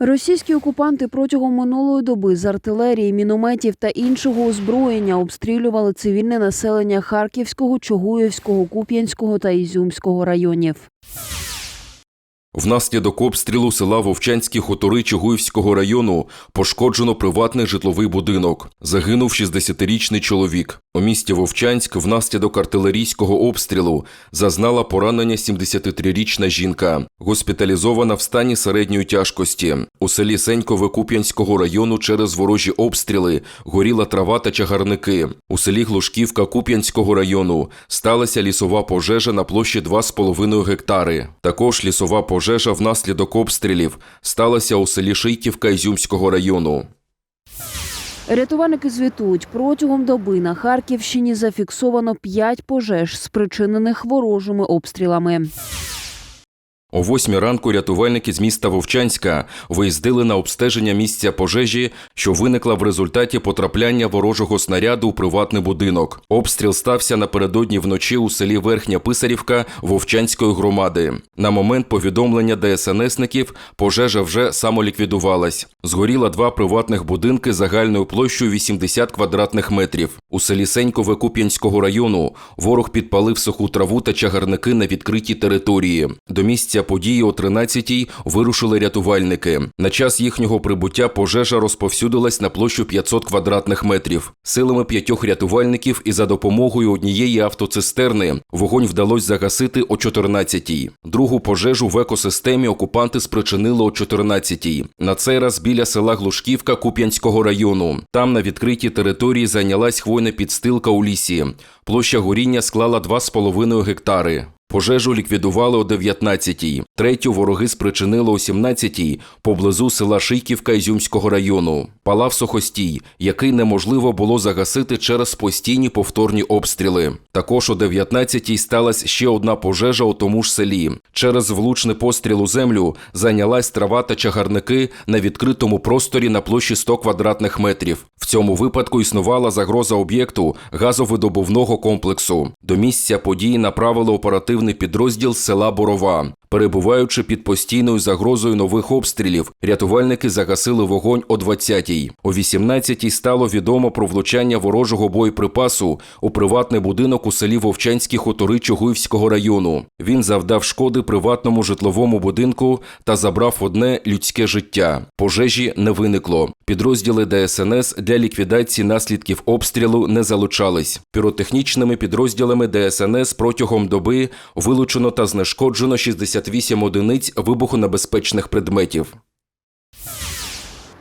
Російські окупанти протягом минулої доби з артилерії, мінометів та іншого озброєння обстрілювали цивільне населення Харківського, Чугуївського, Куп'янського та Ізюмського районів. Внаслідок обстрілу села Вовчанські хутори Чугуївського району пошкоджено приватний житловий будинок. Загинув 60-річний чоловік. У місті Вовчанськ внаслідок артилерійського обстрілу зазнала поранення 73-річна жінка, госпіталізована в стані середньої тяжкості. У селі Сенькове Куп'янського району через ворожі обстріли горіла трава та чагарники. У селі Глушківка Куп'янського району сталася лісова пожежа на площі 2,5 гектари. Також лісова пожежа внаслідок обстрілів сталася у селі Шийківка Ізюмського району. Рятувальники звітують, протягом доби на Харківщині зафіксовано 5 пожеж, спричинених ворожими обстрілами. О восьмій ранку рятувальники з міста Вовчанська виїздили на обстеження місця пожежі, що виникла в результаті потрапляння ворожого снаряду у приватний будинок. Обстріл стався напередодні вночі у селі Верхня Писарівка Вовчанської громади. На момент повідомлення ДСНСників пожежа вже самоліквідувалась. Згоріла два приватних будинки загальною площею 80 квадратних метрів. У селі Сенькове Куп'янського району ворог підпалив суху траву та чагарники на відкритій території. До місця події о 13-й вирушили рятувальники. На час їхнього прибуття пожежа розповсюдилась на площу 500 квадратних метрів. Силами п'ятьох рятувальників і за допомогою однієї автоцистерни вогонь вдалося загасити о 14-й. Другу пожежу в екосистемі окупанти спричинили о 14-й. На цей раз біля села Глушківка Куп'янського району. Там на відкритій території зайнялась хвойна підстилка у лісі. Площа горіння склала 2,5 гектари. Пожежу ліквідували о 19-й. Третю вороги спричинили о 17-й поблизу села Шийківка Ізюмського району. Палав сухостій, який неможливо було загасити через постійні повторні обстріли. Також о 19-й сталася ще одна пожежа у тому ж селі. Через влучний постріл у землю зайнялась трава та чагарники на відкритому просторі на площі 100 квадратних метрів. В цьому випадку існувала загроза об'єкту газовидобувного комплексу. До місця події направили оперативний підрозділ села Борова. Перебуваючи під постійною загрозою нових обстрілів, рятувальники загасили вогонь о 20-й. О 18-й стало відомо про влучання ворожого боєприпасу у приватний будинок у селі Вовчанські хутори Чугуївського району. Він завдав шкоди приватному житловому будинку та забрав одне людське життя. Пожежі не виникло. Підрозділи ДСНС для ліквідації наслідків обстрілу не залучались. Піротехнічними підрозділами ДСНС протягом доби вилучено та знешкоджено 68 одиниць вибухонебезпечних предметів.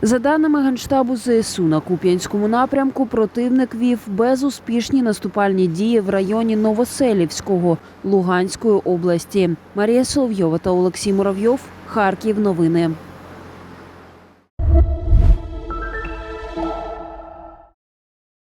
За даними Генштабу ЗСУ, на Куп'янському напрямку противник вів безуспішні наступальні дії в районі Новоселівського Луганської області. Марія Соловйова та Олексій Муравйов. Харків. Новини.